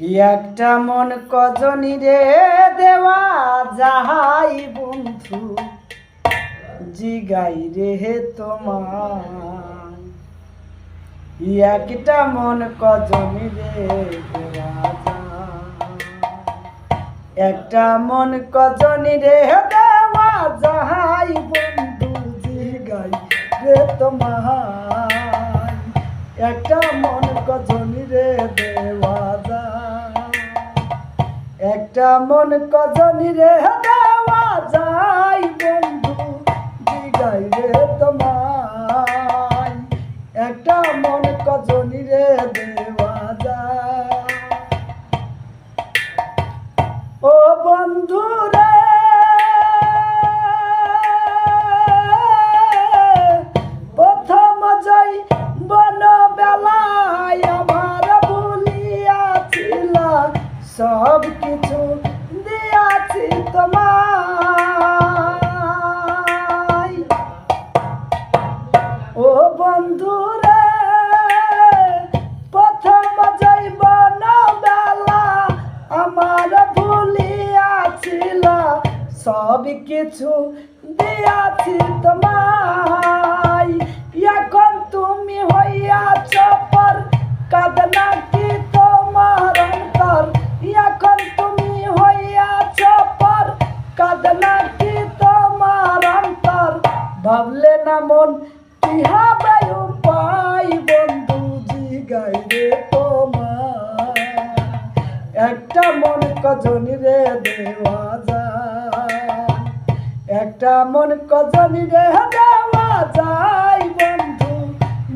একটা মন কজনী রে দেওয়া যাহাই বন্ধু, জিগাই রে তোমার। একটা মন কজনি রে দেওয়া একটা মন কজনী রে দেওয়া যাহাই বন্ধু, জিগাই রে তোমার। একটা মন কজনি রে দেওয়া একটা মন কজনি রে দেওয়া যায় বন্ধু দিগাই রে। ও বন্ধু প্রথম যাইব বেলা আমার ভুলিয়াছিল সব কিছু দিয়াছি তোমায়। এখন তুমি হইয়াছ পর কাদনা মন কি হবে বন্ধু জিগাই তোমার একটা মন কজনি রে দেওয়া যায়? একটা মন কজনি রে দেওয়া যায় বন্ধু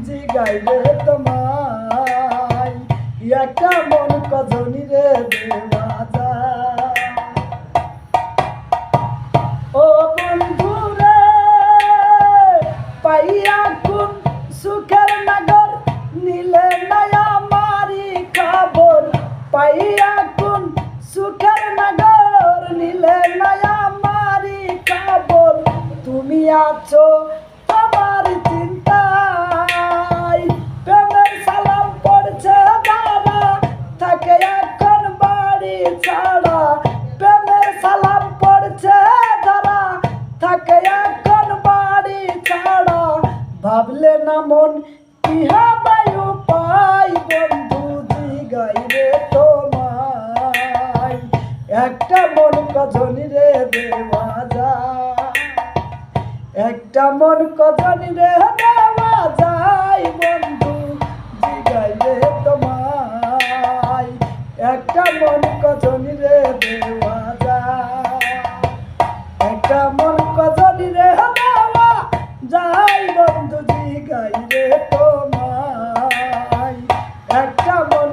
জিগাই রে তোমায়? একটা মন কজনি রে দেওয়া আছো তোমার চিন্তায়। প্রেমের সালাম পড়ছে দাদা থাকে এখন বাড়ি ছাড়া। প্রেমের সালাম পড়ছে দাদা থাকে এখন বাড়ি ছাড়া। ভাবলে না মন কি হবে উপায়। বন্ধু জিগাই রে তোমায়। একটা মন কজনি রে দেওয়া যায়। একটা মন কজনি রে দেওয়া বন্ধু জিগাই রে তোমায়। একটা মন কজনি রে একটা মন কজনি রে যায়, বন্ধু জিগাই রে তোমায়। একটা মন